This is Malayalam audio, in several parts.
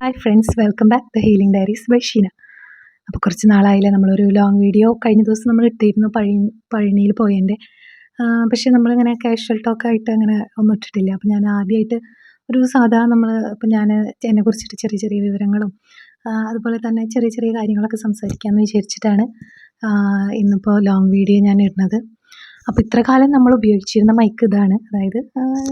Hi friends welcome back the healing diaries by Sheena അപ്പോൾ കുറച്ച് നാളായില്ലേ നമ്മളൊരു ലോങ് വീഡിയോ കഴിഞ്ഞ ദിവസം നമ്മൾ ഇട്ടിരുന്നു പഴി പഴനിയിൽ പോയതിന്റെ പക്ഷേ നമ്മളിങ്ങനെ കാഷ്വൽ ടോക്കായിട്ട് അങ്ങനെ ഒന്നും ഇട്ടിട്ടില്ല. അപ്പോൾ ഞാൻ ആദ്യമായിട്ട് ഒരു സാധാ നമ്മൾ ഇപ്പം ഞാൻ എന്നെ കുറിച്ചിട്ട് ചെറിയ ചെറിയ വിവരങ്ങളും അതുപോലെ തന്നെ ചെറിയ ചെറിയ കാര്യങ്ങളൊക്കെ സംസാരിക്കാമെന്ന് വിചാരിച്ചിട്ടാണ് ഇന്നിപ്പോൾ ലോങ് വീഡിയോ ഞാൻ ഇടുന്നത് അപ്പോൾ ഇത്ര കാലം നമ്മൾ ഉപയോഗിച്ചിരുന്ന മൈക്ക് ഇതാണ്. അതായത്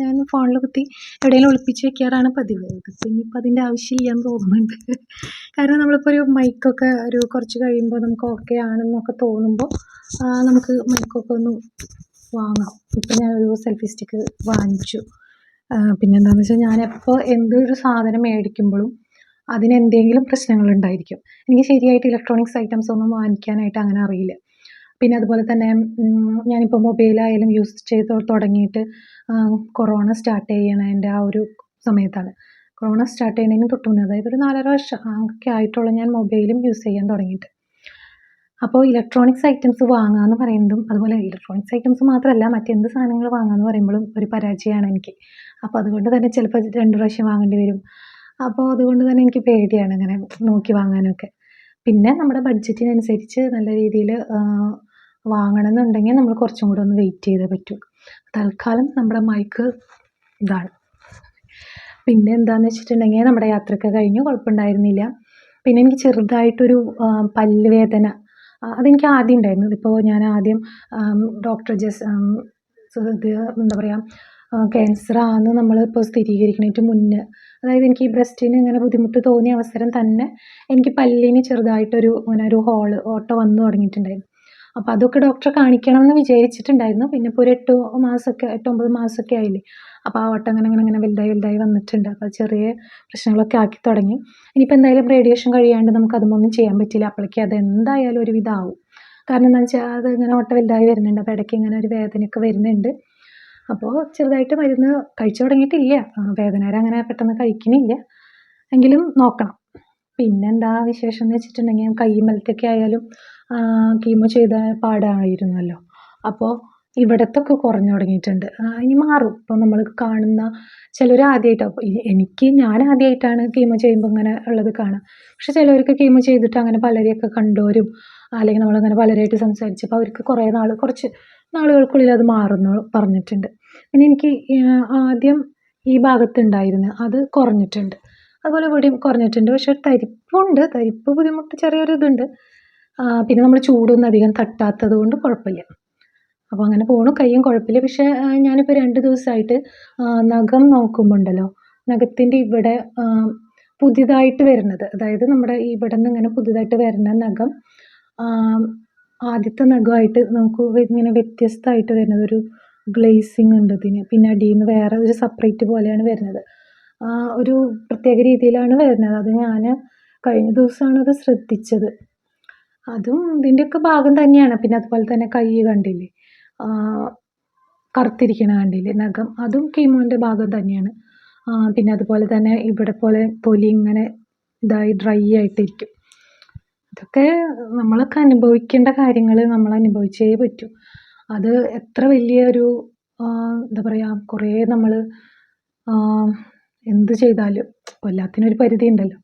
ഞാൻ ഫോണിൽ കുത്തി എവിടെയെങ്കിലും ഒളിപ്പിച്ച് വെക്കാറാണ് പതിവ്. ഇതിപ്പോൾ ഇനിയിപ്പോൾ അതിന്റെ ആവശ്യമില്ലെന്ന് തോന്നുന്നുണ്ട്. കാരണം നമ്മളിപ്പോൾ ഒരു മൈക്കൊക്കെ ഒരു കുറച്ച് കഴിയുമ്പോൾ നമുക്ക് ഓക്കെ ആണെന്നൊക്കെ തോന്നുമ്പോൾ നമുക്ക് മൈക്കൊക്കെ ഒന്ന് വാങ്ങാം. ഇപ്പം ഒരു സെൽഫി സ്റ്റിക്ക് വാങ്ങിച്ചു. പിന്നെന്താണെന്ന് വെച്ചാൽ ഞാനെപ്പോൾ എന്തൊരു സാധനം മേടിക്കുമ്പോഴും അതിന് എന്തെങ്കിലും പ്രശ്നങ്ങളുണ്ടായിരിക്കും. എനിക്ക് ശരിയായിട്ട് ഇലക്ട്രോണിക്സ് ഐറ്റംസ് ഒന്നും വാങ്ങിക്കാനായിട്ട് അങ്ങനെ അറിയില്ല. പിന്നെ അതുപോലെ തന്നെ ഞാനിപ്പോൾ മൊബൈലായാലും യൂസ് ചെയ്ത് തുടങ്ങിയിട്ട് കൊറോണ സ്റ്റാർട്ട് ചെയ്യണതിന്റെ ആ ഒരു സമയത്താണ്. കൊറോണ സ്റ്റാർട്ട് ചെയ്യുന്നതിന് തൊട്ട് മുന്നേ അതായത് ഒരു നാലര വർഷം ഒക്കെ ആയിട്ടുള്ള ഞാൻ മൊബൈലും യൂസ് ചെയ്യാൻ തുടങ്ങിയിട്ട്. അപ്പോൾ ഇലക്ട്രോണിക്സ് ഐറ്റംസ് വാങ്ങാമെന്ന് പറയുന്നതും അതുപോലെ ഇലക്ട്രോണിക്സ് ഐറ്റംസ് മാത്രമല്ല മറ്റെന്ത് സാധനങ്ങൾ വാങ്ങാമെന്ന് പറയുമ്പോഴും ഒരു പരാജയമാണ് എനിക്ക്. അപ്പോൾ അതുകൊണ്ട് തന്നെ ചിലപ്പോൾ രണ്ട് പ്രാവശ്യം വാങ്ങേണ്ടി വരും. അപ്പോൾ അതുകൊണ്ട് തന്നെ എനിക്ക് പേടിയാണ് അങ്ങനെ നോക്കി വാങ്ങാനൊക്കെ. പിന്നെ നമ്മുടെ ബഡ്ജറ്റിനനുസരിച്ച് നല്ല രീതിയിൽ വാങ്ങണം എന്നുണ്ടെങ്കിൽ നമ്മൾ കുറച്ചും കൂടെ ഒന്ന് വെയിറ്റ് ചെയ്തേ പറ്റൂ. തൽക്കാലം നമ്മുടെ മൈക്ക് ഇതാണ്. പിന്നെ എന്താണെന്ന് വെച്ചിട്ടുണ്ടെങ്കിൽ നമ്മുടെ യാത്രയൊക്കെ കഴിഞ്ഞു കുഴപ്പമുണ്ടായിരുന്നില്ല. പിന്നെ എനിക്ക് ചെറുതായിട്ടൊരു പല്ലുവേദന അതെനിക്ക് ആദ്യം ഉണ്ടായിരുന്നു ഇതിപ്പോൾ ഞാൻ ആദ്യം ഡോക്ടർ ജസ് എന്താ പറയുക ക്യാൻസർ ആണെന്ന് നമ്മളിപ്പോൾ സ്ഥിരീകരിക്കുന്നതിന് മുന്നേ. അതായത് എനിക്ക് ഈ ബ്രസ്റ്റിന് ഇങ്ങനെ ബുദ്ധിമുട്ട് തോന്നിയ അവസരം തന്നെ എനിക്ക് പല്ലിന് ചെറുതായിട്ടൊരു ഇങ്ങനെ ഒരു ഹോൾ ഓട്ട വന്നു തുടങ്ങിയിട്ടുണ്ടായിരുന്നു. അപ്പോൾ അതൊക്കെ ഡോക്ടറെ കാണിക്കണം എന്ന് വിചാരിച്ചിട്ടുണ്ടായിരുന്നു. പിന്നെ ഇപ്പോൾ ഒരു എട്ട് മാസമൊക്കെ എട്ടൊമ്പത് മാസമൊക്കെ ആയില്ലേ? അപ്പോൾ ആ ഓട്ടം അങ്ങനെ അങ്ങനെ അങ്ങനെ വലുതായി വലുതായി വന്നിട്ടുണ്ട്. അപ്പോൾ ചെറിയ പ്രശ്നങ്ങളൊക്കെ ആക്കി തുടങ്ങി. ഇനിയിപ്പോൾ എന്തായാലും റേഡിയേഷൻ കഴിയാണ്ട് നമുക്ക് അതൊന്നും ചെയ്യാൻ പറ്റില്ല. അപ്പോഴേക്കും അത് എന്തായാലും ഒരു വിധാവും കാരണം എന്താണെന്ന് വെച്ചാൽ അത് ഇങ്ങനെ ഓട്ട വലുതായി വരുന്നുണ്ട്. അപ്പോൾ ഇടയ്ക്ക് ഇങ്ങനെ ഒരു വേദനയൊക്കെ വരുന്നുണ്ട്. അപ്പോൾ ചെറുതായിട്ട് മരുന്ന് കഴിച്ചു തുടങ്ങിയിട്ടില്ല. വേദനേരം അങ്ങനെ പെട്ടെന്ന് കഴിക്കണില്ല. എങ്കിലും നോക്കണം. പിന്നെന്താ വിശേഷം എന്ന് വെച്ചിട്ടുണ്ടെങ്കിൽ കൈമലത്തൊക്കെ ആയാലും കീമോ ചെയ്ത പാടായിരുന്നല്ലോ. അപ്പോൾ ഇവിടത്തൊക്കെ കുറഞ്ഞു തുടങ്ങിയിട്ടുണ്ട്. ഇനി മാറും. ഇപ്പോൾ നമ്മൾ കാണുന്ന ചിലർ ആദ്യമായിട്ടാണ് എനിക്ക് ഞാൻ ആദ്യമായിട്ടാണ് കീമോ ചെയ്യുമ്പോൾ ഇങ്ങനെ ഉള്ളത് കാണുക. പക്ഷെ ചിലവർക്ക് കീമോ ചെയ്തിട്ട് അങ്ങനെ പലരെയൊക്കെ കണ്ടോരും അല്ലെങ്കിൽ നമ്മളിങ്ങനെ പലരായിട്ട് സംസാരിച്ചപ്പോൾ അവർക്ക് കുറേ നാൾ കുറച്ച് നാളുകൾക്കുള്ളിൽ അത് മാറുന്നു പറഞ്ഞിട്ടുണ്ട്. പിന്നെ എനിക്ക് ആദ്യം ഈ ഭാഗത്തുണ്ടായിരുന്നു അത് കുറഞ്ഞിട്ടുണ്ട്. അതുപോലെ ഇവിടെയും കുറഞ്ഞിട്ടുണ്ട്. പക്ഷെ തരിപ്പുണ്ട്. തരിപ്പ് ബുദ്ധിമുട്ട് ചെറിയൊരു ഇതുണ്ട്. പിന്നെ നമ്മൾ ചൂടൊന്നും അധികം തട്ടാത്തത് കൊണ്ട് കുഴപ്പമില്ല. അപ്പോൾ അങ്ങനെ പോണു. കയ്യും കുഴപ്പമില്ല. പക്ഷേ ഞാനിപ്പോൾ രണ്ട് ദിവസമായിട്ട് നഖം നോക്കുമ്പോൾ ഉണ്ടല്ലോ നഖത്തിന്റെ ഇവിടെ പുതിയതായിട്ട് വരുന്നത്. അതായത് നമ്മുടെ ഇവിടെ നിന്ന് ഇങ്ങനെ പുതിയതായിട്ട് വരുന്ന നഖം ആദ്യത്തെ നഖമായിട്ട് നമുക്ക് ഇങ്ങനെ വ്യത്യസ്തമായിട്ട് വരുന്നത് ഒരു ഗ്ലേസിങ് ഉണ്ട് ഇതിന്. പിന്നെ അടിയിൽ നിന്ന് വേറെ ഒരു സെപ്പറേറ്റ് പോലെയാണ് വരുന്നത്. ഒരു പ്രത്യേക രീതിയിലാണ് വരുന്നത്. അത് ഞാൻ കഴിഞ്ഞ ദിവസമാണ് അത് ശ്രദ്ധിച്ചത്. അതും ഇതിന്റെയൊക്കെ ഭാഗം തന്നെയാണ്. പിന്നെ അതുപോലെ തന്നെ കൈ കണ്ടില്ലേ? കറുത്തിരിക്കണ കണ്ടില്ലേ? നഖം. അതും കീമോന്റെ ഭാഗം തന്നെയാണ്. പിന്നെ അതുപോലെ തന്നെ ഇവിടെ പോലെ തൊലി ഇങ്ങനെ ഇതായി ഡ്രൈ ആയിട്ടിരിക്കും. ഇതൊക്കെ നമ്മളൊക്കെ അനുഭവിക്കേണ്ട കാര്യങ്ങൾ നമ്മൾ അനുഭവിച്ചേ പറ്റൂ. അത് എത്ര വലിയ ഒരു എന്താ പറയുക കുറേ നമ്മൾ എന്ത് ചെയ്താലും എല്ലാത്തിനും ഒരു പരിധി ഉണ്ടല്ലോ.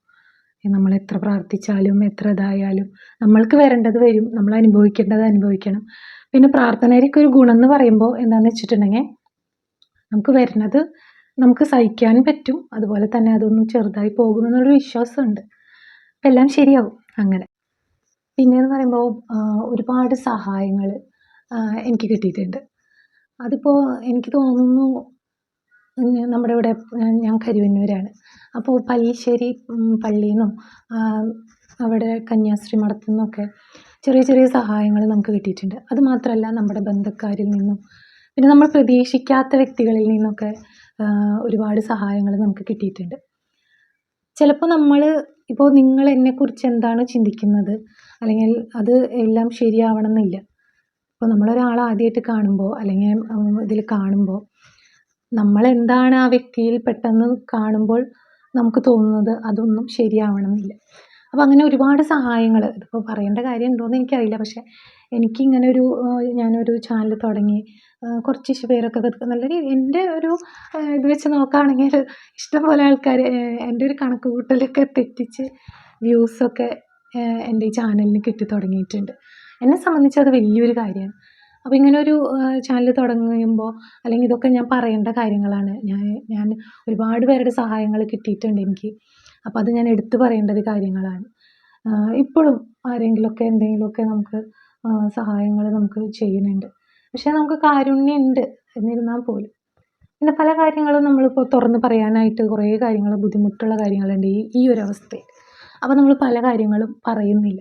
നമ്മൾ എത്ര പ്രാർത്ഥിച്ചാലും എത്ര ഇതായാലും നമ്മൾക്ക് വരേണ്ടത് വരും. നമ്മൾ അനുഭവിക്കേണ്ടത് അനുഭവിക്കണം. പിന്നെ പ്രാർത്ഥനയിലേക്ക് ഒരു ഗുണം എന്ന് പറയുമ്പോൾ എന്താണെന്ന് വെച്ചിട്ടുണ്ടെങ്കിൽ നമുക്ക് വരുന്നത് നമുക്ക് സഹിക്കാൻ പറ്റും. അതുപോലെ തന്നെ അതൊന്നും ചെറുതായി പോകുമെന്നുള്ളൊരു വിശ്വാസമുണ്ട്. എല്ലാം ശരിയാവും. അങ്ങനെ. പിന്നെയെന്ന് പറയുമ്പോൾ ഒരുപാട് സഹായങ്ങൾ എനിക്ക് കിട്ടിയിട്ടുണ്ട്. അതിപ്പോൾ എനിക്ക് തോന്നുന്നു നമ്മുടെ ഇവിടെ ഞാൻ കരുവന്നൂരാണ്. അപ്പോൾ പല്ലിശ്ശേരി പള്ളിയിൽ നിന്നും അവിടെ കന്യാസ്ത്രീ മഠത്തിൽ നിന്നൊക്കെ ചെറിയ ചെറിയ സഹായങ്ങൾ നമുക്ക് കിട്ടിയിട്ടുണ്ട്. അത് മാത്രമല്ല നമ്മുടെ ബന്ധുക്കാരിൽ നിന്നും പിന്നെ നമ്മൾ പ്രതീക്ഷിക്കാത്ത വ്യക്തികളിൽ നിന്നൊക്കെ ഒരുപാട് സഹായങ്ങൾ നമുക്ക് കിട്ടിയിട്ടുണ്ട്. ചിലപ്പോൾ നമ്മൾ ഇപ്പോൾ നിങ്ങൾ എന്നെക്കുറിച്ച് എന്താണ് ചിന്തിക്കുന്നത്? അല്ലെങ്കിൽ അത് എല്ലാം ശരിയാവണം എന്നില്ല ഇപ്പോൾ നമ്മളൊരാളെ ആദ്യമായിട്ട് കാണുമ്പോൾ അല്ലെങ്കിൽ ഇതിൽ കാണുമ്പോൾ നമ്മളെന്താണ് ആ വ്യക്തിയിൽ പെട്ടെന്ന് കാണുമ്പോൾ നമുക്ക് തോന്നുന്നത് അതൊന്നും ശരിയാവണം എന്നില്ല അപ്പോൾ അങ്ങനെ ഒരുപാട് സഹായങ്ങൾ ഇതിപ്പോൾ പറയേണ്ട കാര്യം ഉണ്ടോയെന്ന് എനിക്കറിയില്ല. പക്ഷേ എനിക്കിങ്ങനെ ഒരു ഞാനൊരു ചാനൽ തുടങ്ങി. കുറച്ച് പേരൊക്കെ നല്ല രീതി എന്റെ ഒരു ഇത് വെച്ച് നോക്കുകയാണെങ്കിൽ ഇഷ്ടംപോലെ ആൾക്കാർ എന്റെ ഒരു കണക്ക് കൂട്ടലൊക്കെ തെറ്റിച്ച് വ്യൂസൊക്കെ എന്റെ ഈ ചാനലിന് കിട്ടി തുടങ്ങിയിട്ടുണ്ട്. എന്നെ സംബന്ധിച്ച് അത് വലിയൊരു കാര്യമാണ്. അപ്പോൾ ഇങ്ങനെ ഒരു ചാനൽ തുടങ്ങുമ്പോൾ അല്ലെങ്കിൽ ഇതൊക്കെ ഞാൻ പറയേണ്ട കാര്യങ്ങളാണ്. ഞാൻ ഞാൻ ഒരുപാട് പേരുടെ സഹായങ്ങൾ കിട്ടിയിട്ടുണ്ട് എനിക്ക്. അപ്പോൾ അത് ഞാൻ എടുത്തു പറയേണ്ടത് കാര്യങ്ങളാണ്. ഇപ്പോഴും ആരെങ്കിലുമൊക്കെ എന്തെങ്കിലുമൊക്കെ നമുക്ക് സഹായങ്ങൾ നമുക്ക് ചെയ്യുന്നുണ്ട്. പക്ഷേ നമുക്ക് കാരുണ്യമുണ്ട് എന്നിരുന്നാൽ പോലും. പിന്നെ പല കാര്യങ്ങളും നമ്മളിപ്പോൾ തുറന്ന് പറയാനായിട്ട് കുറേ കാര്യങ്ങൾ ബുദ്ധിമുട്ടുള്ള കാര്യങ്ങളുണ്ട് ഈ ഈ ഒരു അവസ്ഥയിൽ. അപ്പോൾ നമ്മൾ പല കാര്യങ്ങളും പറയുന്നില്ല.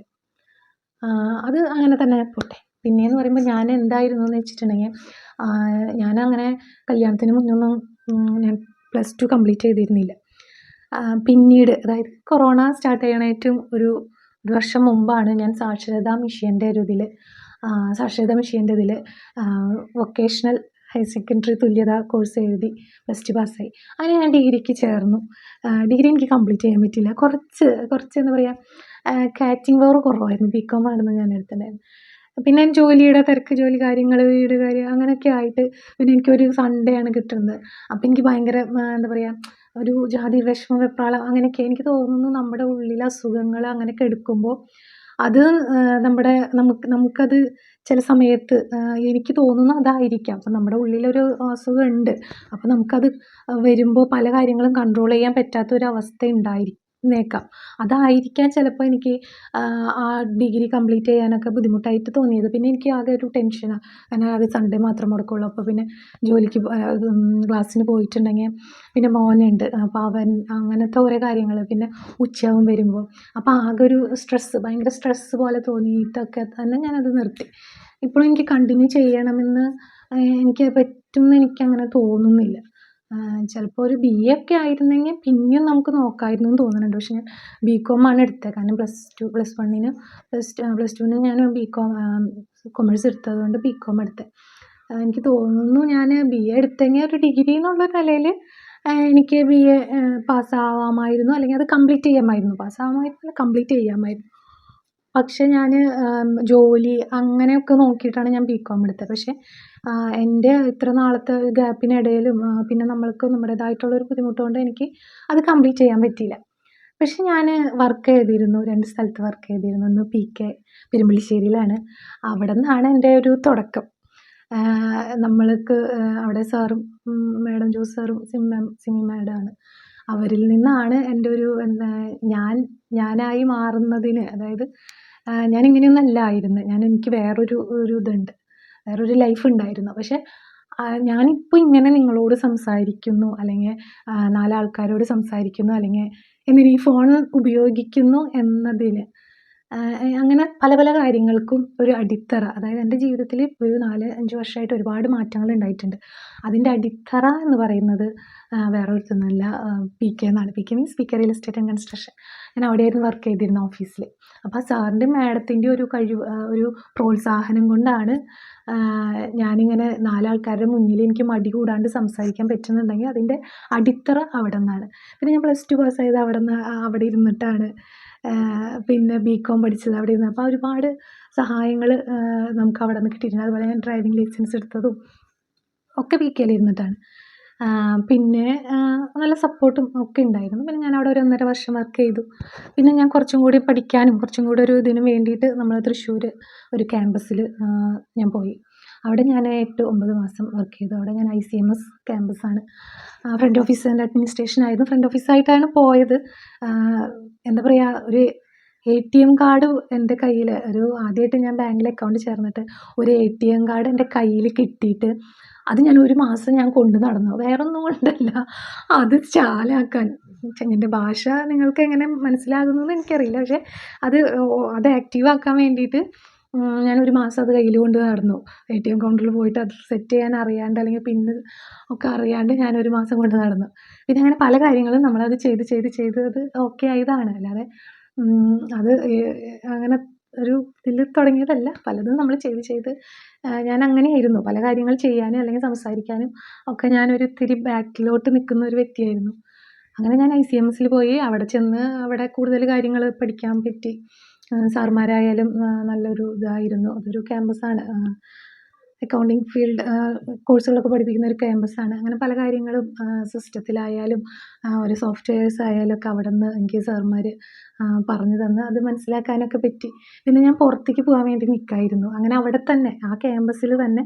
അത് അങ്ങനെ തന്നെ പോട്ടെ. പിന്നെയെന്ന് പറയുമ്പോൾ ഞാൻ എന്തായിരുന്നു എന്ന് വെച്ചിട്ടുണ്ടെങ്കിൽ ഞാനങ്ങനെ കല്യാണത്തിന് മുന്നൊന്നും ഞാൻ പ്ലസ് ടു കംപ്ലീറ്റ് ചെയ്തിരുന്നില്ല. പിന്നീട് അതായത് കൊറോണ സ്റ്റാർട്ട് ചെയ്യണേറ്റവും ഒരു ഒരു വർഷം മുമ്പാണ് ഞാൻ സാക്ഷരതാ മിഷന്റെ ഒരു ഇതിൽ സാക്ഷരതാ മിഷന്റെ ഇതിൽ വൊക്കേഷണൽ ഹയർ സെക്കൻഡറി തുല്യത കോഴ്സ് എഴുതി പ്ലസ് പാസ്സായി അങ്ങനെ ഞാൻ ഡിഗ്രിക്ക് ചേർന്നു. ഡിഗ്രി എനിക്ക് കംപ്ലീറ്റ് ചെയ്യാൻ പറ്റിയില്ല. കുറച്ച് കുറച്ച് എന്താ പറയുക കാറ്റിംഗ് പവർ കുറവായിരുന്നു. ബി കോം ആയിരുന്നു ഞാൻ എടുത്തിട്ടുണ്ടായിരുന്നു. പിന്നെ ജോലിയുടെ തിരക്ക് ജോലി കാര്യങ്ങൾ വീട് കാര്യം അങ്ങനെയൊക്കെ ആയിട്ട് പിന്നെ എനിക്കൊരു സൺഡേ ആണ് കിട്ടുന്നത്. അപ്പം എനിക്ക് ഭയങ്കര എന്താ പറയുക ഒരു ജാതി വിഷമ വെപ്രാളം അങ്ങനെയൊക്കെ എനിക്ക് തോന്നുന്നു നമ്മുടെ ഉള്ളിൽ അസുഖങ്ങൾ അങ്ങനെയൊക്കെ എടുക്കുമ്പോൾ അത് നമ്മുടെ നമുക്ക് നമുക്കത് ചില സമയത്ത് എനിക്ക് തോന്നുന്നു അതായിരിക്കാം. അപ്പം നമ്മുടെ ഉള്ളിലൊരു അസുഖം ഉണ്ട് അപ്പം നമുക്കത് വരുമ്പോൾ പല കാര്യങ്ങളും കൺട്രോൾ ചെയ്യാൻ പറ്റാത്തൊരവസ്ഥ ഉണ്ടായിരിക്കും നേക്കാം. അതായിരിക്കാം ചിലപ്പോൾ എനിക്ക് ആ ഡിഗ്രി കംപ്ലീറ്റ് ചെയ്യാനൊക്കെ ബുദ്ധിമുട്ടായിട്ട് തോന്നിയത്. പിന്നെ എനിക്ക് ആകെ ഒരു ടെൻഷനാണ് കാരണം ആകെ സൺഡേ മാത്രം മുടക്കമുള്ളൂ. അപ്പോൾ പിന്നെ ജോലിക്ക് ക്ലാസ്സിന് പോയിട്ടുണ്ടെങ്കിൽ പിന്നെ മോനുണ്ട്. അപ്പോൾ അവൻ അങ്ങനത്തെ ഓരോ കാര്യങ്ങൾ പിന്നെ ഉച്ചയാവും വരുമ്പോൾ അപ്പോൾ ആകെ ഒരു സ്ട്രെസ്സ് ഭയങ്കര സ്ട്രെസ്സ് പോലെ തോന്നിയിട്ടൊക്കെ തന്നെ ഞാനത് നിർത്തി. ഇപ്പോഴും എനിക്ക് കണ്ടിന്യൂ ചെയ്യണമെന്ന് എനിക്ക് പറ്റുമെന്ന് എനിക്കങ്ങനെ തോന്നുന്നില്ല. ചിലപ്പോൾ ഒരു ബി എ ഒക്കെ ആയിരുന്നെങ്കിൽ പിന്നെയും നമുക്ക് നോക്കായിരുന്നു എന്ന് തോന്നുന്നുണ്ട്. പക്ഷേ ഞാൻ ബി കോം ആണ് എടുത്തത്. കാരണം പ്ലസ് ടു പ്ലസ് വണ്ണിന് പ്ലസ് പ്ലസ് ടുവിന് ഞാൻ ബി കോം കൊമേഴ്സ് എടുത്തത് കൊണ്ട് ബി കോം എടുത്തത് എനിക്ക് തോന്നുന്നു ഞാൻ ബി എ എടുത്തെങ്കിൽ ഒരു ഡിഗ്രി എന്നുള്ള നിലയിൽ എനിക്ക് ബി എ പാസ്സാവാമായിരുന്നു അല്ലെങ്കിൽ അത് കംപ്ലീറ്റ് ചെയ്യാമായിരുന്നു. പാസ്സാവാമായിരുന്നു കംപ്ലീറ്റ് ചെയ്യാമായിരുന്നു. പക്ഷേ ഞാൻ ജോലി അങ്ങനെയൊക്കെ നോക്കിയിട്ടാണ് ഞാൻ ബി കോം എടുത്തത്. പക്ഷേ എന്റെ ഇത്ര നാളത്തെ ഗ്യാപ്പിനിടയിലും പിന്നെ നമ്മൾക്ക് നമ്മുടേതായിട്ടുള്ളൊരു ബുദ്ധിമുട്ട് കൊണ്ട് എനിക്ക് അത് കംപ്ലീറ്റ് ചെയ്യാൻ പറ്റിയില്ല. പക്ഷെ ഞാൻ വർക്ക് ചെയ്തിരുന്നു രണ്ട് സ്ഥലത്ത് വർക്ക് ചെയ്തിരുന്നു. ഒന്ന് പി കെ പെരുമ്പള്ളിശ്ശേരിയിലാണ്. അവിടെ നിന്നാണ് എന്റെ ഒരു തുടക്കം. നമ്മൾക്ക് അവിടെ സാറും മാഡം ജോസ് സാറും സിമി മാം സിമി മാഡമാണ് അവരിൽ നിന്നാണ് എന്റെ ഒരു എന്താ ഞാൻ ഞാനായി മാറുന്നതിന് അതായത് ഞാൻ ഇങ്ങനെയൊന്നും അല്ലായിരുന്നു ഞാൻ എനിക്ക് വേറൊരു ഒരു ഇതുണ്ട്. വേറൊരു ലൈഫ് ഉണ്ടായിരുന്നു. പക്ഷേ ഞാനിപ്പോൾ ഇങ്ങനെ നിങ്ങളോട് സംസാരിക്കുന്നു അല്ലെങ്കിൽ നാലാൾക്കാരോട് സംസാരിക്കുന്നു അല്ലെങ്കിൽ എന്നിട്ട് ഈ ഫോൺ ഉപയോഗിക്കുന്നു എന്നതിന് അങ്ങനെ പല പല കാര്യങ്ങൾക്കും ഒരു അടിത്തറ അതായത് എന്റെ ജീവിതത്തിൽ ഒരു നാല് അഞ്ച് വർഷമായിട്ട് ഒരുപാട് മാറ്റങ്ങൾ ഉണ്ടായിട്ടുണ്ട്. അതിന്റെ അടിത്തറ എന്ന് പറയുന്നത് വേറെ ഒരുത്തൊന്നുമല്ല പി കെ എന്നാണ്. P K means P K real estate and construction ഞാൻ അവിടെയായിരുന്നു വർക്ക് ചെയ്തിരുന്നത് ഓഫീസിൽ അപ്പോൾ ആ സാറിന്റെ മാഡത്തിന്റെ ഒരു കഴിവ് ഒരു പ്രോത്സാഹനം കൊണ്ടാണ് ഞാനിങ്ങനെ നാലാൾക്കാരുടെ മുന്നിൽ എനിക്ക് മടി കൂടാണ്ട് സംസാരിക്കാൻ പറ്റുന്നുണ്ടെങ്കിൽ അതിന്റെ അടിത്തറ അവിടെ നിന്നാണ് പിന്നെ ഞാൻ പ്ലസ് ടു പാസ്സായത് അവിടെ നിന്ന് അവിടെ ഇരുന്നിട്ടാണ് പിന്നെ ബി കോം പഠിച്ചത് അവിടെ ഇരുന്ന്. അപ്പോൾ ഒരുപാട് സഹായങ്ങൾ നമുക്ക് അവിടെ നിന്ന് കിട്ടിയിട്ടുണ്ട്. അതുപോലെ ഞാൻ ഡ്രൈവിംഗ് ലൈസൻസ് എടുത്തതും ഒക്കെ പി കെയിൽ ഇരുന്നിട്ടാണ്. പിന്നെ നല്ല സപ്പോർട്ടും ഒക്കെ ഉണ്ടായിരുന്നു. പിന്നെ ഞാൻ അവിടെ ഒരു ഒന്നര വർഷം വർക്ക് ചെയ്തു. പിന്നെ ഞാൻ കുറച്ചും കൂടി പഠിക്കാനും കുറച്ചും കൂടി ഒരു ഇതിനും വേണ്ടിയിട്ട് നമ്മൾ തൃശ്ശൂർ ഒരു ക്യാമ്പസിൽ ഞാൻ പോയി. അവിടെ ഞാൻ എട്ട് ഒമ്പത് മാസം വർക്ക് ചെയ്തു. അവിടെ ഞാൻ ഐ സി എം എസ് ക്യാമ്പസാണ് ഫ്രണ്ട് ഓഫീസ് അഡ്മിനിസ്ട്രേഷൻ ആയിരുന്നു. ഫ്രണ്ട് ഓഫീസായിട്ടാണ് പോയത്. എന്താ പറയുക ഒരു എ ടി എം കാർഡ് എന്റെ കയ്യിൽ ഒരു ആദ്യമായിട്ട് ഞാൻ ബാങ്കിൽ അക്കൗണ്ട് ചേർന്നിട്ട് ഒരു എ ടി എം കാർഡ് എന്റെ കയ്യിൽ കിട്ടിയിട്ട് അത് ഞാൻ ഒരു മാസം ഞാൻ കൊണ്ടു നടന്നു. വേറൊന്നും കൊണ്ടല്ല. അത് ചാലാക്കാൻ. ചെങ്ങന്റെ ഭാഷ നിങ്ങൾക്ക് എങ്ങനെ മനസ്സിലാകുന്നു എന്ന് എനിക്കറിയില്ല. പക്ഷേ അത് അത് ആക്റ്റീവ് ആക്കാൻ വേണ്ടിയിട്ട് ഞാനൊരു മാസം അത് കയ്യിൽ കൊണ്ട് നടന്നു. എ ടി എം കൗണ്ടറിൽ പോയിട്ട് അത് സെറ്റ് ചെയ്യാൻ അറിയാണ്ട് അല്ലെങ്കിൽ പിന്ന് ഒക്കെ അറിയാണ്ട് ഞാനൊരു മാസം കൊണ്ട് നടന്നു. പിന്നെ അങ്ങനെ പല കാര്യങ്ങളും നമ്മളത് ചെയ്ത് ചെയ്ത് ചെയ്ത് അത് ഓക്കെ ആയതാണ്. അല്ലാതെ അത് അങ്ങനെ ഒരു ഇതിൽ തുടങ്ങിയതല്ല. പലതും നമ്മൾ ചെയ്ത് ചെയ്ത് ഞാൻ അങ്ങനെയായിരുന്നു പല കാര്യങ്ങൾ ചെയ്യാനും അല്ലെങ്കിൽ സംസാരിക്കാനും ഒക്കെ ഞാനൊരു ഇത്തിരി ബാക്കിലോട്ട് നിൽക്കുന്ന ഒരു വ്യക്തിയായിരുന്നു. അങ്ങനെ ഞാൻ ഐ സി എം എസിൽ പോയി. അവിടെ ചെന്ന് അവിടെ കൂടുതൽ കാര്യങ്ങൾ പഠിക്കാൻ പറ്റി. സാറുമാരായാലും നല്ലൊരു ഇതായിരുന്നു. അതൊരു ക്യാമ്പസാണ്. അക്കൗണ്ടിങ് ഫീൽഡ് കോഴ്സുകളൊക്കെ പഠിപ്പിക്കുന്ന ഒരു ക്യാമ്പസാണ് അങ്ങനെ പല കാര്യങ്ങളും സിസ്റ്റത്തിലായാലും ഒരു സോഫ്റ്റ്വെയർസ് ആയാലും ഒക്കെ അവിടെ നിന്ന് എനിക്ക് സാറുമാർ പറഞ്ഞു തന്ന് അത് മനസ്സിലാക്കാനൊക്കെ പറ്റി. പിന്നെ ഞാൻ പുറത്തേക്ക് പോകാൻ വേണ്ടി നിൽക്കായിരുന്നു അങ്ങനെ അവിടെ തന്നെ ആ ക്യാമ്പസിൽ തന്നെ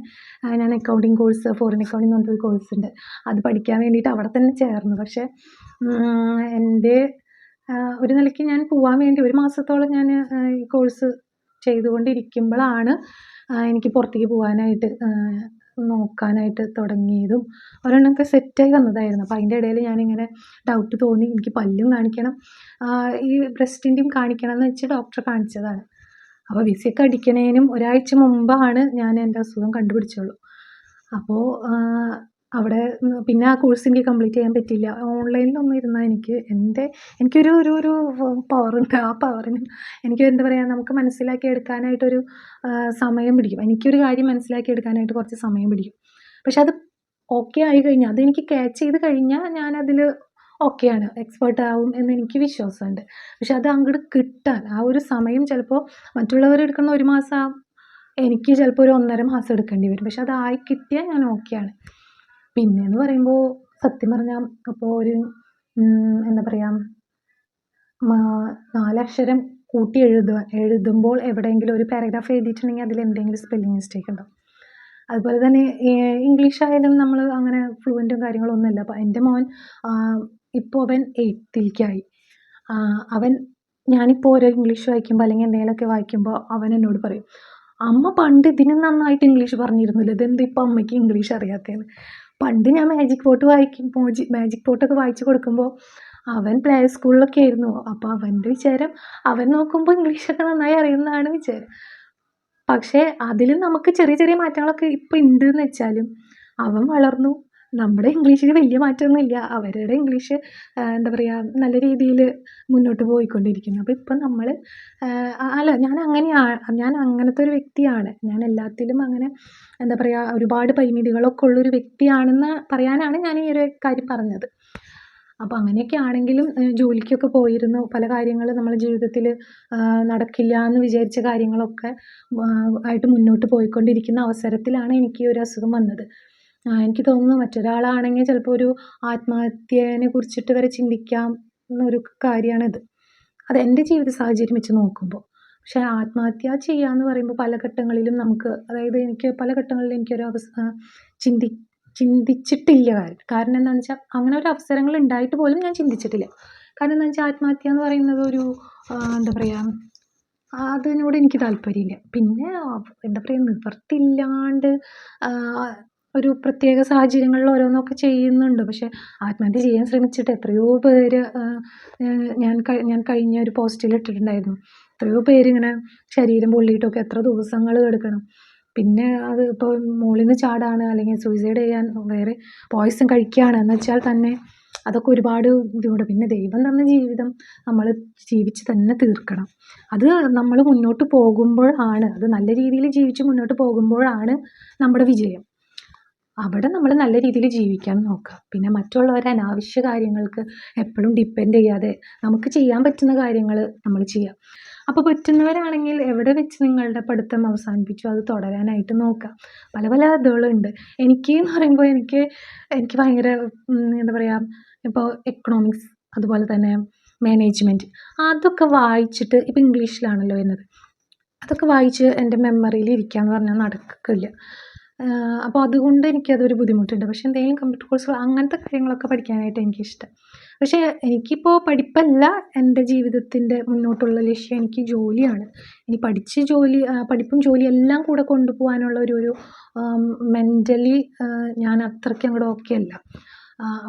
ഞാൻ അക്കൗണ്ടിങ് കോഴ്സ് ഫോറിൻ അക്കൗണ്ടിങ് എന്ന് പറഞ്ഞൊരു കോഴ്സ് ഉണ്ട്. അത് പഠിക്കാൻ വേണ്ടിയിട്ട് അവിടെ തന്നെ ചേർന്നു. പക്ഷേ എന്റെ ഒരു നിലയ്ക്ക് ഞാൻ പോകാൻ വേണ്ടി ഒരു മാസത്തോളം ഞാൻ ഈ കോഴ്സ് ചെയ്തുകൊണ്ടിരിക്കുമ്പോഴാണ് എനിക്ക് പുറത്തേക്ക് പോകാനായിട്ട് നോക്കാനായിട്ട് തുടങ്ങിയതും ഒരെണ്ണമൊക്കെ സെറ്റായി വന്നതായിരുന്നു. അപ്പോൾ അതിന്റെ ഇടയിൽ ഞാനിങ്ങനെ ഡൗട്ട് തോന്നി എനിക്ക് പല്ലും കാണിക്കണം ഈ ബ്രസ്റ്റിന്റെയും കാണിക്കണം എന്ന് വെച്ച് ഡോക്ടറെ കാണിച്ചതാണ്. അപ്പോൾ വിസയൊക്കെ അടിക്കണേനും ഒരാഴ്ച മുമ്പാണ് ഞാൻ എന്റെ അസുഖം കണ്ടുപിടിച്ചുള്ളൂ. അപ്പോൾ അവിടെ പിന്നെ ആ കോഴ്സ് എനിക്ക് കംപ്ലീറ്റ് ചെയ്യാൻ പറ്റിയില്ല. ഓൺലൈനിലൊന്നും ഇരുന്നാൽ എനിക്ക് എന്റെ എനിക്കൊരു ഒരു ഒരു പവറുണ്ട് ആ പവറിന് എനിക്ക് എന്താ പറയുക നമുക്ക് മനസ്സിലാക്കി എടുക്കാനായിട്ടൊരു സമയം പിടിക്കും. എനിക്കൊരു കാര്യം മനസ്സിലാക്കി എടുക്കാനായിട്ട് കുറച്ച് സമയം പിടിക്കും. പക്ഷെ അത് ഓക്കെ ആയി കഴിഞ്ഞാൽ അതെനിക്ക് ക്യാച്ച് ചെയ്ത് കഴിഞ്ഞാൽ ഞാനതിൽ ഓക്കെയാണ് എക്സ്പേർട്ട് ആവും എന്ന് എനിക്ക് വിശ്വാസമുണ്ട്. പക്ഷെ അത് അങ്ങോട്ട് കിട്ടാൻ ആ ഒരു സമയം ചിലപ്പോൾ മറ്റുള്ളവർ എടുക്കുന്ന ഒരു മാസം എനിക്ക് ചിലപ്പോൾ ഒരു ഒന്നര മാസം എടുക്കേണ്ടി വരും. പക്ഷെ അത് ആയി കിട്ടിയാൽ ഞാൻ ഓക്കെയാണ് പിന്നെയെന്ന് പറയുമ്പോൾ സത്യം പറഞ്ഞാൽ അപ്പോൾ ഒരു എന്താ പറയുക നാലക്ഷരം കൂട്ടി എഴുതുക എഴുതുമ്പോൾ എവിടെയെങ്കിലും ഒരു പാരഗ്രാഫ് എഴുതിയിട്ടുണ്ടെങ്കിൽ അതിൽ എന്തെങ്കിലും സ്പെല്ലിംഗ് മിസ്റ്റേക്ക് ഉണ്ടാവും അതുപോലെ തന്നെ ഇംഗ്ലീഷ് ആയാലും നമ്മൾ അങ്ങനെ ഫ്ലുവന്റും കാര്യങ്ങളൊന്നുമില്ല അപ്പോൾ എന്റെ മോൻ ഇപ്പോൾ അവൻ എയ്ത്തിലേക്കായി അവൻ ഞാനിപ്പോൾ ഓരോ ഇംഗ്ലീഷ് വായിക്കുമ്പോൾ അല്ലെങ്കിൽ എന്തെങ്കിലുമൊക്കെ വായിക്കുമ്പോൾ അവൻ എന്നോട് പറയും അമ്മ പണ്ട് ഇതിന് നന്നായിട്ട് ഇംഗ്ലീഷ് പറഞ്ഞിരുന്നില്ല. ഇതെന്ത് ഇപ്പം അമ്മയ്ക്ക് ഇംഗ്ലീഷ് അറിയാത്തതെന്ന്? പണ്ട് ഞാൻ മാജിക് പോട്ട് വായിക്കും മോജി മാജിക് പോട്ടൊക്കെ വായിച്ചു കൊടുക്കുമ്പോൾ അവൻ പ്ലേ സ്കൂളിലൊക്കെ ആയിരുന്നു. അപ്പോൾ അവന്റെ വിചാരം അവൻ നോക്കുമ്പോൾ ഇംഗ്ലീഷൊക്കെ നന്നായി അറിയുന്നതാണ് വിചാരം. പക്ഷേ അതിലും നമുക്ക് ചെറിയ ചെറിയ മാറ്റങ്ങളൊക്കെ ഇപ്പം ഉണ്ട് എന്ന് വെച്ചാലും അവൻ വളർന്നു. നമ്മുടെ ഇംഗ്ലീഷിൽ വലിയ മാറ്റമൊന്നുമില്ല. അവരുടെ ഇംഗ്ലീഷ് എന്താ പറയുക നല്ല രീതിയിൽ മുന്നോട്ട് പോയിക്കൊണ്ടിരിക്കുന്നു. അപ്പോൾ ഇപ്പം നമ്മൾ അല്ല ഞാൻ അങ്ങനെയാണ് ഞാൻ അങ്ങനത്തെ ഒരു വ്യക്തിയാണ്. ഞാൻ എല്ലാത്തിലും അങ്ങനെ എന്താ പറയുക ഒരുപാട് പരിമിതികളൊക്കെ ഉള്ളൊരു വ്യക്തിയാണെന്ന് പറയാനാണ് ഞാൻ ഈ ഒരു കാര്യം പറഞ്ഞത്. അപ്പോൾ അങ്ങനെയൊക്കെ ആണെങ്കിലും ജോലിക്കൊക്കെ പോയിരുന്നു. പല കാര്യങ്ങൾ നമ്മുടെ ജീവിതത്തിൽ നടക്കില്ല എന്ന് വിചാരിച്ച കാര്യങ്ങളൊക്കെ ആയിട്ട് മുന്നോട്ട് പോയിക്കൊണ്ടിരിക്കുന്ന അവസരത്തിലാണ് എനിക്ക് ഈ ഒരു അസുഖം വന്നത്. എനിക്ക് തോന്നുന്നു മറ്റൊരാളാണെങ്കിൽ ചിലപ്പോൾ ഒരു ആത്മഹത്യനെ കുറിച്ചിട്ട് വരെ ചിന്തിക്കാം എന്നൊരു കാര്യമാണിത്. അത് എന്റെ ജീവിത സാഹചര്യം വെച്ച് നോക്കുമ്പോൾ പക്ഷേ ആത്മഹത്യ ചെയ്യാന്ന് പറയുമ്പോൾ പല ഘട്ടങ്ങളിലും നമുക്ക് അതായത് എനിക്ക് പല ഘട്ടങ്ങളിലും എനിക്കൊരു അവസ ചിന്തി ചിന്തിച്ചിട്ടില്ല കാര്യം. കാരണം എന്താണെന്ന് വെച്ചാൽ അങ്ങനെ ഒരു അവസരങ്ങൾ ഉണ്ടായിട്ട് പോലും ഞാൻ ചിന്തിച്ചിട്ടില്ല. കാരണം എന്താണെന്ന് വെച്ചാൽ ആത്മഹത്യ എന്ന് പറയുന്നത് ഒരു എന്താ പറയുക അതിനോട് എനിക്ക് താല്പര്യമില്ല. പിന്നെ എന്താ പറയുക നിവൃത്തിയില്ലാണ്ട് ഒരു പ്രത്യേക സാഹചര്യങ്ങളിൽ ഓരോന്നൊക്കെ ചെയ്യുന്നുണ്ട്. പക്ഷേ ആത്മഹത്യ ചെയ്യാൻ ശ്രമിച്ചിട്ട് എത്രയോ പേര് ഞാൻ ഞാൻ കഴിഞ്ഞ ഒരു പോസ്റ്റിൽ ഇട്ടിട്ടുണ്ടായിരുന്നു. എത്രയോ പേരിങ്ങനെ ശരീരം പൊള്ളിയിട്ടൊക്കെ എത്ര ദിവസങ്ങൾ കിടക്കണം. പിന്നെ അത് ഇപ്പോൾ മുകളിൽ നിന്ന് ചാടാണ് അല്ലെങ്കിൽ സൂയിസൈഡ് ചെയ്യാൻ വേറെ പോയിസൺ കഴിക്കുകയാണ്. എന്ന് വെച്ചാൽ തന്നെ അതൊക്കെ ഒരുപാട് ബുദ്ധിമുട്ട് പിന്നെ ദൈവം തന്ന ജീവിതം നമ്മൾ ജീവിച്ച് തന്നെ തീർക്കണം. അത് നമ്മൾ മുന്നോട്ട് പോകുമ്പോഴാണ് അത് നല്ല രീതിയിൽ ജീവിച്ച് മുന്നോട്ട് പോകുമ്പോഴാണ് നമ്മുടെ വിജയം. അവിടെ നമ്മൾ നല്ല രീതിയിൽ ജീവിക്കാൻ നോക്കുക. പിന്നെ മറ്റുള്ളവരെ അനാവശ്യ കാര്യങ്ങൾക്ക് എപ്പോഴും ഡിപ്പെൻഡ് ചെയ്യാതെ നമുക്ക് ചെയ്യാൻ പറ്റുന്ന കാര്യങ്ങൾ നമ്മൾ ചെയ്യാം അപ്പോൾ പറ്റുന്നവരാണെങ്കിൽ എവിടെ വെച്ച് നിങ്ങളുടെ പഠിത്തം അവസാനിപ്പിച്ചു അത് തുടരാനായിട്ട് നോക്കുക. പല പല ഇതുകളുണ്ട്. എനിക്ക് എന്ന് പറയുമ്പോൾ എനിക്ക് എനിക്ക് ഭയങ്കര എന്താ പറയുക ഇപ്പോൾ എക്കണോമിക്സ് അതുപോലെ തന്നെ മാനേജ്മെന്റ് അതൊക്കെ വായിച്ചിട്ട് ഇപ്പോൾ ഇംഗ്ലീഷിലാണല്ലോ വരുന്നത്. അതൊക്കെ വായിച്ച് എന്റെ മെമ്മറിയിൽ ഇരിക്കുക എന്ന് പറഞ്ഞാൽ നടക്കില്ല. അപ്പോൾ അതുകൊണ്ട് എനിക്കതൊരു ബുദ്ധിമുട്ടുണ്ട്. പക്ഷേ എന്തെങ്കിലും കമ്പ്യൂട്ടർ കോഴ്സുകൾ അങ്ങനത്തെ കാര്യങ്ങളൊക്കെ പഠിക്കാനായിട്ട് എനിക്കിഷ്ടം. പക്ഷേ എനിക്കിപ്പോൾ പഠിപ്പല്ല. എന്റെ ജീവിതത്തിന്റെ മുന്നോട്ടുള്ള ലക്ഷ്യം എനിക്ക് ജോലിയാണ്. ഇനി പഠിച്ച് ജോലി പഠിപ്പും ജോലിയും എല്ലാം കൂടെ കൊണ്ടുപോകാനുള്ള ഒരു ഒരു മെന്റലി ഞാൻ അത്രയ്ക്ക് അങ്ങോട്ട് ഓക്കെ അല്ല.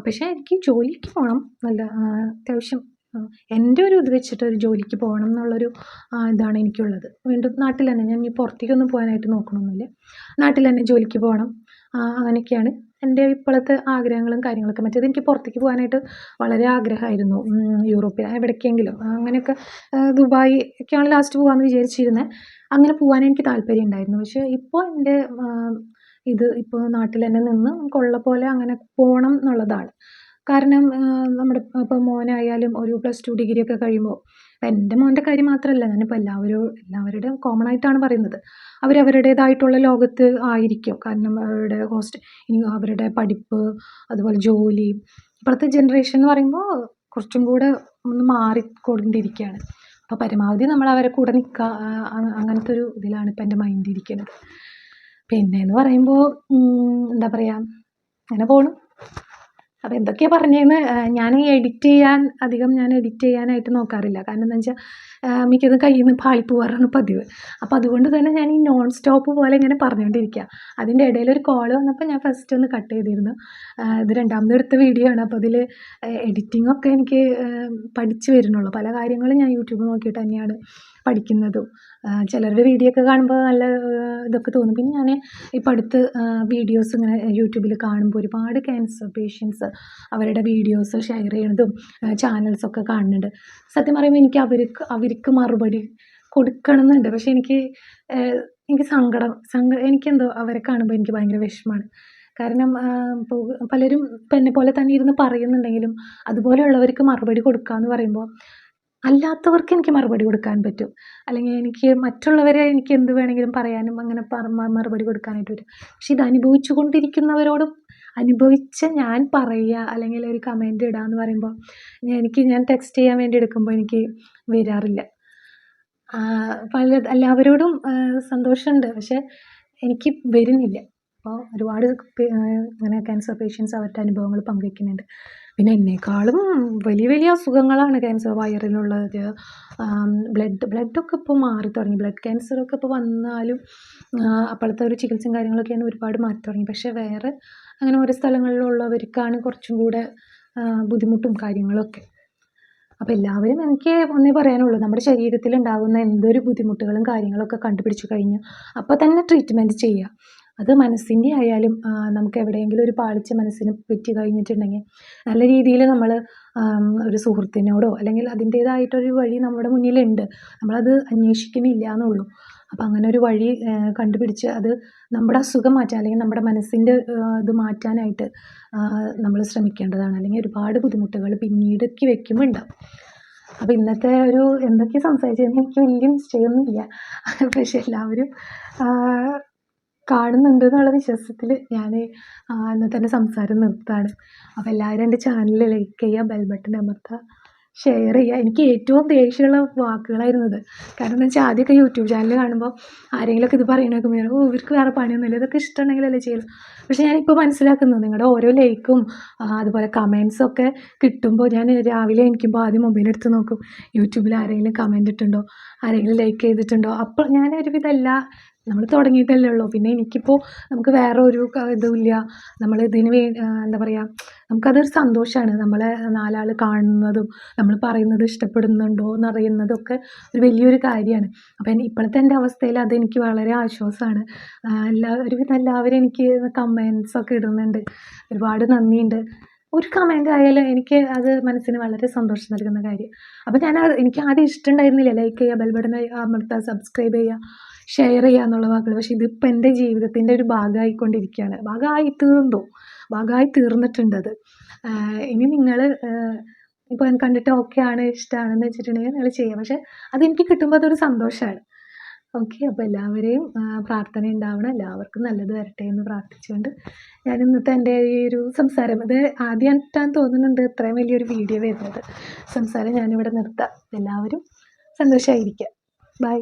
പക്ഷേ എനിക്ക് ജോലിക്ക് പോകണം നല്ല അത്യാവശ്യം എന്റെ ഒരു ഇത് വെച്ചിട്ട് ഒരു ജോലിക്ക് പോകണം എന്നുള്ളൊരു ഇതാണ് എനിക്കുള്ളത്. വീണ്ടും നാട്ടിൽ തന്നെ ഞാൻ ഇനി പുറത്തേക്കൊന്നും പോകാനായിട്ട് നോക്കണമൊന്നുമില്ല നാട്ടിൽ തന്നെ ജോലിക്ക് പോകണം. അങ്ങനെയൊക്കെയാണ് എന്റെ ഇപ്പോഴത്തെ ആഗ്രഹങ്ങളും കാര്യങ്ങളൊക്കെ. മറ്റേത് എനിക്ക് പുറത്തേക്ക് പോകാനായിട്ട് വളരെ ആഗ്രഹമായിരുന്നു. യൂറോപ്പിൽ എവിടേക്കെങ്കിലും. അങ്ങനെയൊക്കെ ദുബായ് ഒക്കെയാണ് ലാസ്റ്റ് പോകാമെന്ന് വിചാരിച്ചിരുന്നത് അങ്ങനെ പോകാൻ എനിക്ക് താല്പര്യം ഉണ്ടായിരുന്നു. പക്ഷേ ഇപ്പോൾ എന്റെ ഇത് ഇപ്പോൾ നാട്ടിൽ തന്നെ നിന്ന് നമുക്കുള്ള പോലെ അങ്ങനെ പോകണം എന്നുള്ളതാണ്. കാരണം നമ്മുടെ ഇപ്പോൾ മോനായാലും ഒരു പ്ലസ് ടു ഡിഗ്രി ഒക്കെ കഴിയുമ്പോൾ എന്റെ മോന്റെ കാര്യം മാത്രമല്ല ഞാനിപ്പോൾ എല്ലാവരും എല്ലാവരുടെയും കോമൺ ആയിട്ടാണ് പറയുന്നത്. അവരവരുടേതായിട്ടുള്ള ലോകത്ത് ആയിരിക്കും. കാരണം അവരുടെ ഹോസ്റ്റ് ഇനി അവരുടെ പഠിപ്പ് അതുപോലെ ജോലി ഇപ്പോഴത്തെ ജനറേഷൻ എന്ന് പറയുമ്പോൾ കുറച്ചും കൂടെ ഒന്ന് മാറിക്കൊണ്ടിരിക്കുകയാണ്. അപ്പോൾ പരമാവധി നമ്മൾ അവരെ കൂടെ നിൽക്കുക അങ്ങനത്തെ ഒരു ഇതിലാണ് ഇപ്പം എന്റെ മൈൻഡ് ഇരിക്കുന്നത്. പിന്നെ എന്ന് പറയുമ്പോൾ എന്താ പറയുക അങ്ങനെ പോണു. അപ്പോൾ എന്തൊക്കെയാണ് പറഞ്ഞതെന്ന് ഞാൻ എഡിറ്റ് ചെയ്യാൻ അധികം ഞാൻ എഡിറ്റ് ചെയ്യാനായിട്ട് നോക്കാറില്ല. കാരണം എന്താ വെച്ചാൽ മിക്കതും കയ്യിൽ നിന്ന് പാളിപ്പോവാറാണ് പതിവ്. അപ്പോൾ അതുകൊണ്ട് തന്നെ ഞാൻ ഈ നോൺ സ്റ്റോപ്പ് പോലെ ഇങ്ങനെ പറഞ്ഞുകൊണ്ടിരിക്കുക അതിന്റെ ഇടയിൽ ഒരു കോൾ വന്നപ്പോൾ ഞാൻ ഫസ്റ്റ് ഒന്ന് കട്ട് ചെയ്തിരുന്നു. ഇത് രണ്ടാമത് എടുത്ത വീഡിയോ ആണ്. അപ്പോൾ അതിൽ എഡിറ്റിംഗ് ഒക്കെ എനിക്ക് പഠിച്ചു വരുന്നുള്ളൂ. പല കാര്യങ്ങളും ഞാൻ യൂട്യൂബ് നോക്കിയിട്ട് തന്നെയാണ് പഠിക്കുന്നതും. ചിലരുടെ വീഡിയോ ഒക്കെ കാണുമ്പോൾ നല്ല ഇതൊക്കെ തോന്നും. പിന്നെ ഞാൻ ഇപ്പം അടുത്ത് വീഡിയോസ് ഇങ്ങനെ യൂട്യൂബിൽ കാണുമ്പോൾ ഒരുപാട് ക്യാൻസർ പേഷ്യൻസ് അവരുടെ വീഡിയോസ് ഷെയർ ചെയ്യണതും ചാനൽസൊക്കെ കാണുന്നുണ്ട്. സത്യം പറയുമ്പോൾ എനിക്ക് അവർക്ക് അവർക്ക് മറുപടി കൊടുക്കണം എന്നുണ്ട് പക്ഷെ എനിക്ക് എനിക്ക് സങ്കടം സങ്ക എനിക്കെന്തോ അവരെ കാണുമ്പോൾ എനിക്ക് ഭയങ്കര വിഷമമാണ് കാരണം ഇപ്പോൾ പലരും എന്നെ പോലെ തന്നെ ഇരുന്ന് പറയുന്നുണ്ടെങ്കിലും അതുപോലെയുള്ളവർക്ക് മറുപടി കൊടുക്കുക എന്ന് പറയുമ്പോൾ അല്ലാത്തവർക്ക് എനിക്ക് മറുപടി കൊടുക്കാൻ പറ്റും. അല്ലെങ്കിൽ എനിക്ക് മറ്റുള്ളവരെ എനിക്ക് എന്ത് വേണമെങ്കിലും പറയാനും അങ്ങനെ മറുപടി കൊടുക്കാനായിട്ട് പറ്റും. പക്ഷെ ഇത് അനുഭവിച്ചു കൊണ്ടിരിക്കുന്നവരോടും അനുഭവിച്ച ഞാൻ പറയുക അല്ലെങ്കിൽ ഒരു കമന്റ് ഇടുക എന്ന് പറയുമ്പോൾ എനിക്ക് ഞാൻ ടെക്സ്റ്റ് ചെയ്യാൻ വേണ്ടി എടുക്കുമ്പോൾ എനിക്ക് വരാറില്ല. പല എല്ലാവരോടും സന്തോഷമുണ്ട്. പക്ഷെ എനിക്ക് വരുന്നില്ല. അപ്പോൾ ഒരുപാട് അങ്ങനെ ക്യാൻസർ പേഷ്യൻസ് അവരുടെ അനുഭവങ്ങൾ പങ്കുവയ്ക്കുന്നുണ്ട് പിന്നെ എന്നെക്കാളും വലിയ വലിയ അസുഖങ്ങളാണ് ക്യാൻസർ വയറിലുള്ളത്. ബ്ലഡ് ബ്ലഡൊക്കെ ഇപ്പോൾ മാറി തുടങ്ങി. ബ്ലഡ് ക്യാൻസറൊക്കെ ഇപ്പോൾ വന്നാലും അപ്പോഴത്തെ ഒരു ചികിത്സയും കാര്യങ്ങളൊക്കെയാണ് ഒരുപാട് മാറി തുടങ്ങി. പക്ഷേ വേറെ അങ്ങനെ ഓരോ സ്ഥലങ്ങളിലുള്ളവർക്കാണ് കുറച്ചും കൂടെ ബുദ്ധിമുട്ടും കാര്യങ്ങളൊക്കെ. അപ്പോൾ എല്ലാവരും എനിക്ക് ഒന്നേ പറയാനുള്ളൂ. നമ്മുടെ ശരീരത്തിൽ ഉണ്ടാകുന്ന എന്തൊരു ബുദ്ധിമുട്ടുകളും കാര്യങ്ങളൊക്കെ കണ്ടുപിടിച്ചു കഴിഞ്ഞാൽ അപ്പോൾ തന്നെ ട്രീറ്റ്മെന്റ് ചെയ്യുക അത് മനസ്സിന്റെ ആയാലും നമുക്ക് എവിടെയെങ്കിലും ഒരു പാളിച്ച മനസ്സിന് പറ്റി കഴിഞ്ഞിട്ടുണ്ടെങ്കിൽ നല്ല രീതിയിൽ നമ്മൾ ഒരു സുഹൃത്തിനോടോ അല്ലെങ്കിൽ അതിന്റേതായിട്ടൊരു വഴി നമ്മുടെ മുന്നിലുണ്ട്. നമ്മളത് അന്വേഷിക്കുന്നില്ല എന്നുള്ളൂ. അപ്പം അങ്ങനെ ഒരു വഴി കണ്ടുപിടിച്ച് അത് നമ്മുടെ അസുഖം മാറ്റാൻ അല്ലെങ്കിൽ നമ്മുടെ മനസ്സിന്റെ ഇത് മാറ്റാനായിട്ട് നമ്മൾ ശ്രമിക്കേണ്ടതാണ്. അല്ലെങ്കിൽ ഒരുപാട് ബുദ്ധിമുട്ടുകൾ പിന്നീടൊക്കെ വെക്കുമ്പോൾ ഉണ്ടാവും അപ്പോൾ ഇന്നത്തെ ഒരു എന്തൊക്കെ സംസാരിച്ചതെന്ന് എനിക്ക് വലിയ നിശ്ചയമൊന്നുമില്ല. പക്ഷെ എല്ലാവരും കാണുന്നുണ്ട് എന്നുള്ള വിശ്വാസത്തിൽ ഞാൻ ഇന്നത്തെ എന്റെ സംസാരം നിർത്താണ് അപ്പോൾ എല്ലാവരും എന്റെ ചാനൽ ലൈക്ക് ചെയ്യുക ബെൽ ബട്ടൺ അമർത്തുക ഷെയർ ചെയ്യുക. എനിക്ക് ഏറ്റവും ദേഷ്യമുള്ള വാക്കുകളായിരുന്നു ഇത് കാരണം എന്താ വെച്ചാൽ ആദ്യമൊക്കെ യൂട്യൂബ് ചാനൽ കാണുമ്പോൾ ആരെങ്കിലുമൊക്കെ ഇത് പറയണ കേൾക്കുമ്പോൾ ഓ ഇവർക്ക് വേറെ പണിയൊന്നുമില്ല. ഇതൊക്കെ ഇഷ്ടമുണ്ടെങ്കിലല്ലേ ചെയ്യുള്ളൂ പക്ഷേ ഞാനിപ്പോൾ മനസ്സിലാക്കുന്നു നിങ്ങളുടെ ഓരോ ലൈക്കും അതുപോലെ കമൻസൊക്കെ കിട്ടുമ്പോൾ ഞാൻ രാവിലെ എനിക്കുമ്പോൾ ആദ്യം മൊബൈലെടുത്ത് നോക്കും. യൂട്യൂബിൽ ആരെങ്കിലും കമന്റ് ഇട്ടുണ്ടോ? ആരെങ്കിലും ലൈക്ക് ചെയ്തിട്ടുണ്ടോ? അപ്പോൾ ഞാൻ ഒരുവിധം എല്ലാ നമ്മൾ തുടങ്ങിയിട്ടല്ലേ ഉള്ളൂ. പിന്നെ എനിക്കിപ്പോൾ നമുക്ക് വേറെ ഒരു ഇതുമില്ല നമ്മൾ ഇതിന് വേ എന്താ പറയുക നമുക്കതൊരു സന്തോഷമാണ് നമ്മളെ നാലാൾ കാണുന്നതും നമ്മൾ പറയുന്നത് ഇഷ്ടപ്പെടുന്നുണ്ടോ എന്നറിയുന്നതൊക്കെ ഒരു വലിയൊരു കാര്യമാണ് അപ്പം ഇപ്പോഴത്തെ എന്റെ അവസ്ഥയിൽ അതെനിക്ക് വളരെ ആശ്വാസമാണ് എല്ലാവരും എല്ലാവരും എനിക്ക് കമൻസൊക്കെ ഇടുന്നുണ്ട്. ഒരുപാട് നന്ദിയുണ്ട്. ഒരു കമന്റ് ആയാലും എനിക്ക് അത് മനസ്സിന് വളരെ സന്തോഷം നൽകുന്ന കാര്യം. അപ്പോൾ ഞാൻ എനിക്ക് ആദ്യം ഇഷ്ടമുണ്ടായിരുന്നില്ല. ലൈക്ക് ചെയ്യുക ബെൽ ബട്ടൺ അമർത്തുക സബ്സ്ക്രൈബ് ചെയ്യുക ഷെയർ ചെയ്യുക എന്നുള്ള വാക്കുകൾ. പക്ഷേ ഇതിപ്പോൾ എന്റെ ജീവിതത്തിന്റെ ഒരു ഭാഗമായിക്കൊണ്ടിരിക്കുകയാണ്. ഭാഗമായി തീർന്നു? ഭാഗമായി തീർന്നിട്ടുണ്ടത് ഇനി നിങ്ങൾ ഇപ്പോൾ കണ്ടിട്ട് ഓക്കെ ആണ് ഇഷ്ടമാണെന്ന് വെച്ചിട്ടുണ്ടെങ്കിൽ നിങ്ങൾ ചെയ്യുക പക്ഷേ അതെനിക്ക് കിട്ടുമ്പോൾ അതൊരു സന്തോഷമാണ് ഓക്കെ അപ്പോൾ എല്ലാവരെയും പ്രാർത്ഥന ഉണ്ടാവണം. എല്ലാവർക്കും നല്ലത് വരട്ടെ എന്ന് പ്രാർത്ഥിച്ചുകൊണ്ട് ഞാൻ ഇന്നത്തെ എന്റെ ഈ ഒരു സംസാരം അത് ആദ്യമായിട്ടാണ് തോന്നുന്നുണ്ട് ഇത്രയും വലിയൊരു വീഡിയോ വരുന്നത്. സംസാരം ഞാനിവിടെ നിർത്താം. എല്ലാവരും സന്തോഷമായിരിക്കുക ബൈ